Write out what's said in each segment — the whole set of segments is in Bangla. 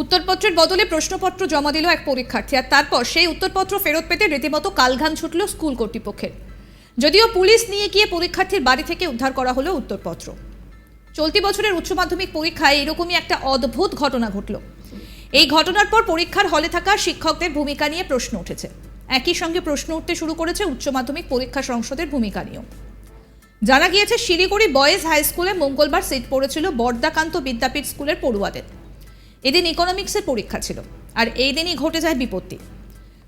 উত্তরপত্রের বদলে প্রশ্নপত্র জমা দিল এক পরীক্ষার্থী আর তারপর সেই উত্তরপত্র ফেরত পেতে রীতিমতো কালঘাম ছুটল স্কুল কর্তৃপক্ষের। যদিও পুলিশ নিয়ে গিয়ে পরীক্ষার্থীর বাড়ি থেকে উদ্ধার করা হলো উত্তরপত্র। চলতি বছরের উচ্চ মাধ্যমিক পরীক্ষায় এরকমই একটা অদ্ভুত ঘটনা ঘটল। এই ঘটনার পর পরীক্ষার হলে থাকা শিক্ষকদের ভূমিকা নিয়ে প্রশ্ন উঠেছে। একই সঙ্গে প্রশ্ন উঠতে শুরু করেছে উচ্চ মাধ্যমিক পরীক্ষা সংসদের ভূমিকা নিয়েও। জানা গিয়েছে, শিলিগুড়ি বয়েজ হাই স্কুলে মঙ্গলবার সিট পড়েছিল বর্দাকান্ত বিদ্যাপীঠ স্কুলের পড়ুয়াদের। এদিন ইকোনমিক্সের পরীক্ষা ছিল, আর এই দিনই ঘটে যায় বিপত্তি।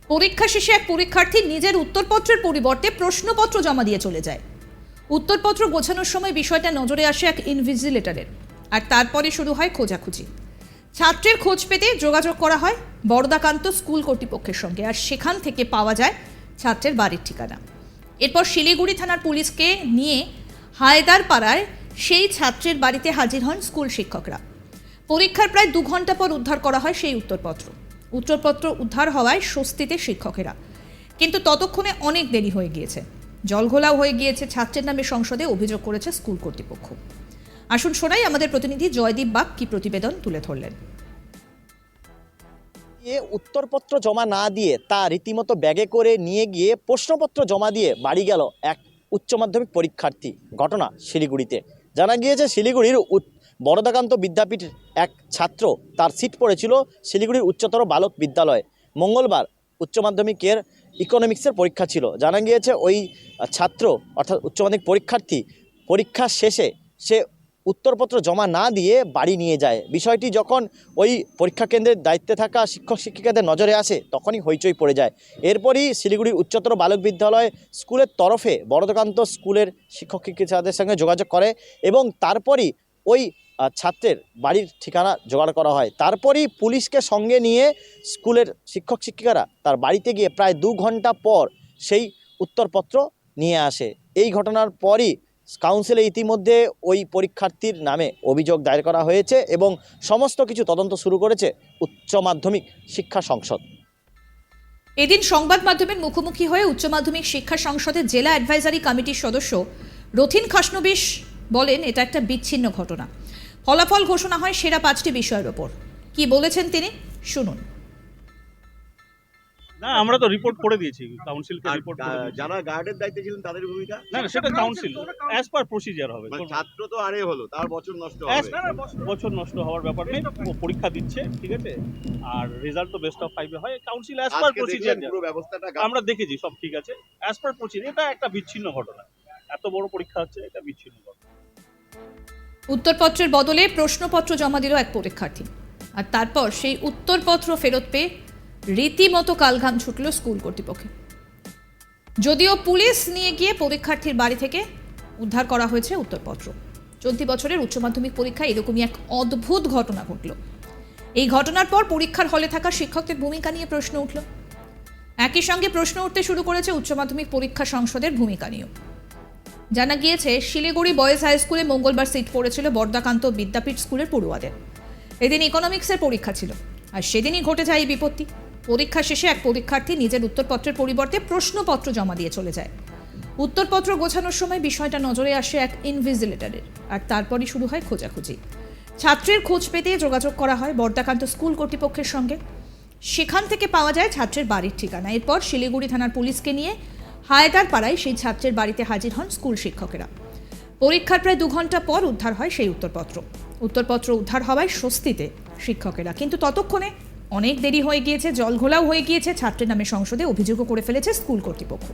পরীক্ষা শেষে এক পরীক্ষার্থী নিজের উত্তরপত্রের পরিবর্তে প্রশ্নপত্র জমা দিয়ে চলে যায়। উত্তরপত্র গোছানোর সময় বিষয়টা নজরে আসে এক ইনভিজিলেটরের আর তারপরে শুরু হয় খোঁজাখুঁজি। ছাত্রের খোঁজ পেতে যোগাযোগ করা হয় বরদাকান্ত স্কুল কর্তৃপক্ষের সঙ্গে, আর সেখান থেকে পাওয়া যায় ছাত্রের বাড়ির ঠিকানা। এরপর শিলিগুড়ি থানার পুলিশকে নিয়ে হায়দার পাড়ায় সেই ছাত্রের বাড়িতে হাজির হন স্কুল শিক্ষকরা। পরীক্ষার প্রায় দু ঘণ্টা পর উদ্ধার করা হয় সেই উত্তরপত্র। উত্তরপত্র উদ্ধার হওয়ায় স্বস্তিতে শিক্ষকেরা। কিন্তু ততক্ষণে অনেক দেরি হয়ে গিয়েছে। জলঘোলাও হয়ে গিয়েছে, ছাত্রের নামে সংসদে অভিযোগ করেছে স্কুল কর্তৃপক্ষ। আসুন শোনাই আমাদের প্রতিনিধি জয়দীপ বাগ কি প্রতিবেদন তুলে ধরলেন। উত্তরপত্র জমা না দিয়ে তা রীতিমতো ব্যাগে করে নিয়ে গিয়ে প্রশ্নপত্র জমা দিয়ে বাড়ি গেল এক উচ্চ মাধ্যমিক পরীক্ষার্থী। ঘটনা শিলিগুড়িতে। জানা গিয়েছে শিলিগুড়ির বরদাকান্ত বিদ্যাপীঠ এক ছাত্র, তার সিট পড়েছিল শিলিগুড়ির উচ্চতর বালক বিদ্যালয়ে। মঙ্গলবার উচ্চ মাধ্যমিকের ইকোনমিক্সের পরীক্ষা ছিল। জানা গিয়েছে ওই ছাত্র, অর্থাৎ উচ্চ মাধ্যমিক পরীক্ষার্থী, পরীক্ষা শেষে সে উত্তরপত্র জমা না দিয়ে বাড়ি নিয়ে যায়। বিষয়টি যখন ওই পরীক্ষা কেন্দ্রের দায়িত্বে থাকা শিক্ষক শিক্ষিকাদের নজরে আসে, তখনই হইচই পড়ে যায়। এরপরই শিলিগুড়ি উচ্চতর বালক বিদ্যালয় স্কুলের তরফে বরদকান্ত স্কুলের শিক্ষক শিক্ষিকাদের সঙ্গে যোগাযোগ করে এবং তারপরই ওই ছাত্রের বাড়ির ঠিকানা জোগাড় করা হয়। তারপরই পুলিশকে সঙ্গে নিয়ে স্কুলের শিক্ষক শিক্ষিকারা তার বাড়িতে গিয়ে প্রায় দু ঘণ্টা পর সেই উত্তরপত্র নিয়ে আসে। এই ঘটনার পরই কাউন্সিলে ইতিমধ্যে ওই পরীক্ষার্থীর নামে অভিযোগ দায়ের করা হয়েছে এবং সমস্ত কিছু তদন্ত শুরু করেছে উচ্চ মাধ্যমিক শিক্ষা সংসদ। এদিন সংবাদ মাধ্যমের মুখোমুখি হয়ে উচ্চ মাধ্যমিক শিক্ষা সংসদের জেলা অ্যাডভাইজারি কমিটির সদস্য রথিন খাসনবিশ বলেন, এটা একটা বিচ্ছিন্ন ঘটনা। ফলাফল ঘোষণা হয় সেরা পাঁচটি বিষয়ের ওপর। কি বলেছেন তিনি? শুনুন। না আমরা তো রিপোর্ট করে দিয়েছি কাউন্সিলকে রিপোর্ট। যারা গার্ডের দায়িত্বে ছিলেন তাদের ভূমিকা? না না সেটা কাউন্সিল অ্যাজ পার প্রসিজার হবে। মানে ছাত্র তো আরে হলো তার বছর নষ্ট হবে। না, না, বছর- বছর নষ্ট হওয়ার ব্যাপার নেই ও পরীক্ষা দিচ্ছে ঠিক আছে? আর রেজাল্ট তো বেস্ট অফ ফাইভে হয়। কাউন্সিল অ্যাজ পার প্রসিজার পুরো ব্যবস্থাটা আমরা দেখেছি সব ঠিক আছে। অ্যাজ পার প্রসিজার এটা একটা বিচ্ছিন্ন ঘটনা। এত বড় পরীক্ষা হচ্ছে এটা বিচ্ছিন্ন ঘটনা। উত্তরপত্রের বদলে প্রশ্নপত্র জমা দিল এক পরীক্ষার্থী। আর তারপর সেই উত্তরপত্র ফেরত পেয়ে রীতিমতো কালঘাম ছুটল স্কুল কর্তৃপক্ষে। যদিও পুলিশ নিয়ে গিয়ে পরীক্ষার্থীর বাড়ি থেকে উদ্ধার করা হয়েছে উত্তরপত্র। চলতি বছরের উচ্চ মাধ্যমিক পরীক্ষায় এরকমই এক অদ্ভুত ঘটনা ঘটল। এই ঘটনার পর পরীক্ষার হলে থাকা শিক্ষকদের ভূমিকা নিয়ে প্রশ্ন উঠল। একই সঙ্গে প্রশ্ন উঠতে শুরু করেছে উচ্চ মাধ্যমিক পরীক্ষা সংসদের ভূমিকা নিয়েও। জানা গিয়েছে, শিলিগুড়ি বয়েজ হাই স্কুলে মঙ্গলবার সিট পড়েছিল বর্দাকান্ত বিদ্যাপীঠ স্কুলের পড়ুয়াদের। এদিন ইকোনমিক্সের পরীক্ষা ছিল। আর সেদিনই ঘটে যায় এই বিপত্তি। পরীক্ষা শেষে এক পরীক্ষার্থী নিজের উত্তরপত্রের পরিবর্তে প্রশ্নপত্র জমা দিয়ে চলে যায়। উত্তরপত্র গোছানোর সময় বিষয়টা নজরে আসে এক ইনভিজিলেটরের আর তারপরই শুরু হয় খোঁজাখুঁজি। ছাত্রের খোঁজ পেতে যোগাযোগ করা হয় বর্দাকান্ত স্কুল কর্তৃপক্ষের সঙ্গে। সেখান থেকে পাওয়া যায় ছাত্রের বাড়ির ঠিকানা। এরপর শিলিগুড়ি থানার পুলিশকে নিয়ে হায়দার পাড়ায় সেই ছাত্রের বাড়িতে হাজির হন স্কুল শিক্ষকেরা। পরীক্ষার প্রায় দু ঘণ্টা পর উদ্ধার হয় সেই উত্তরপত্র। উত্তরপত্র উদ্ধার হওয়ায় স্বস্তিতে শিক্ষকেরা। কিন্তু ততক্ষণে অনেক দেরি হয়ে গিয়েছে জলঘোলাও হয়ে গিয়েছে, ছাত্রের নামে সংসদে অভিযোগও করে ফেলেছে স্কুল কর্তৃপক্ষ।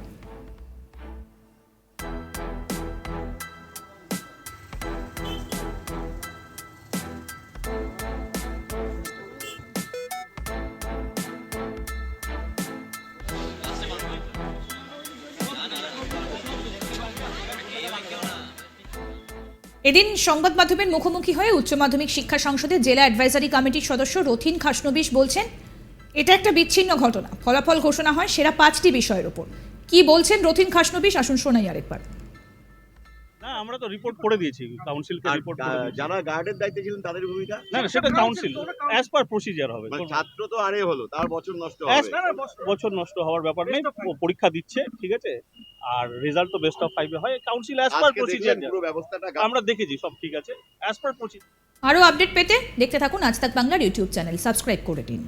এদিন সংবাদ মাধ্যমের মুখোমুখি হয়ে উচ্চ মাধ্যমিক শিক্ষা সংসদে জেলা অ্যাডভাইজারি কমিটির সদস্য রথিন খাসনবিশ বলছেন, এটা একটা বিচ্ছিন্ন ঘটনা। ফলাফল ঘোষণা হয় সেরা পাঁচটি বিষয়ের ওপর। কি বলছেন রথিন খাসনবিশ? আসুন শোনাই আরেকবার। আমরা তো রিপোর্ট করে দিয়েছি কাউন্সিলকে আর রিপোর্ট করে দিয়েছি। যারা গার্ডের দায়িত্বে ছিলেন তাদের ভূমিকা? না না সেটা কাউন্সিল অ্যাজ পার প্রসিজার হবে। মানে ছাত্র তো আরে হলো তার বছর নষ্ট হবে। না, না, বছর নষ্ট হওয়ার ব্যাপার নেই ও পরীক্ষা দিচ্ছে ঠিক আছে? আর রেজাল্ট তো বেস্ট অফ ফাইভে হয়। কাউন্সিল অ্যাজ পার প্রসিজার পুরো ব্যবস্থাটা আমরা দেখেছি সব ঠিক আছে। অ্যাজ পার প্রসিজার আরও আপডেট পেতে দেখতে থাকুন আজ তাক বাংলার ইউটিউব চ্যানেল সাবস্ক্রাইব করে দিন।